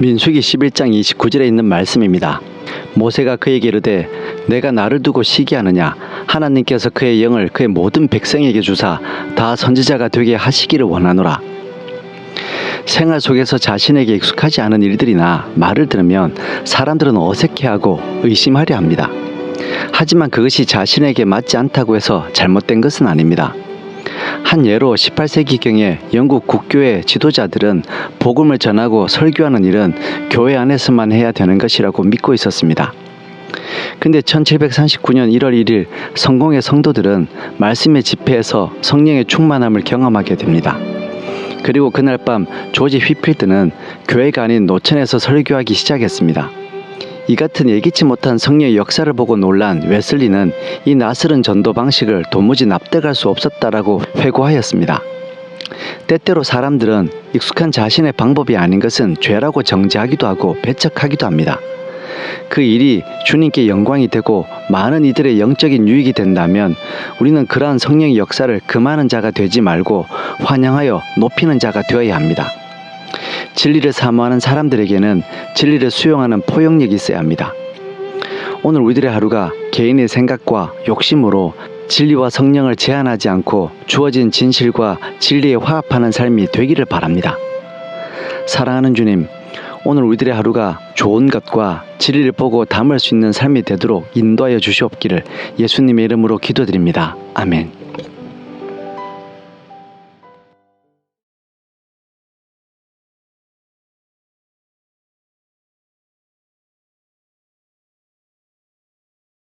민수기 11장 29절에 있는 말씀입니다. 모세가 그에게 이르되 내가 나를 두고 시기하느냐 하나님께서 그의 영을 그의 모든 백성에게 주사 다 선지자가 되게 하시기를 원하노라. 생활 속에서 자신에게 익숙하지 않은 일들이나 말을 들으면 사람들은 어색해하고 의심하려 합니다. 하지만 그것이 자신에게 맞지 않다고 해서 잘못된 것은 아닙니다. 한 예로 18세기경에 영국 국교회 지도자들은 복음을 전하고 설교하는 일은 교회 안에서만 해야 되는 것이라고 믿고 있었습니다. 근데 1739년 1월 1일 성공의 성도들은 말씀의 집회에서 성령의 충만함을 경험하게 됩니다. 그리고 그날 밤 조지 휘필드는 교회가 아닌 노천에서 설교하기 시작했습니다. 이 같은 예기치 못한 성령의 역사를 보고 놀란 웨슬리는 이 낯설은 전도 방식을 도무지 납득할 수 없었다라고 회고하였습니다. 때때로 사람들은 익숙한 자신의 방법이 아닌 것은 죄라고 정죄하기도 하고 배척하기도 합니다. 그 일이 주님께 영광이 되고 많은 이들의 영적인 유익이 된다면 우리는 그러한 성령의 역사를 금하는 자가 되지 말고 환영하여 높이는 자가 되어야 합니다. 진리를 사모하는 사람들에게는 진리를 수용하는 포용력이 있어야 합니다. 오늘 우리들의 하루가 개인의 생각과 욕심으로 진리와 성령을 제한하지 않고 주어진 진실과 진리에 화합하는 삶이 되기를 바랍니다. 사랑하는 주님, 오늘 우리들의 하루가 좋은 것과 진리를 보고 담을 수 있는 삶이 되도록 인도하여 주시옵기를 예수님의 이름으로 기도드립니다. 아멘.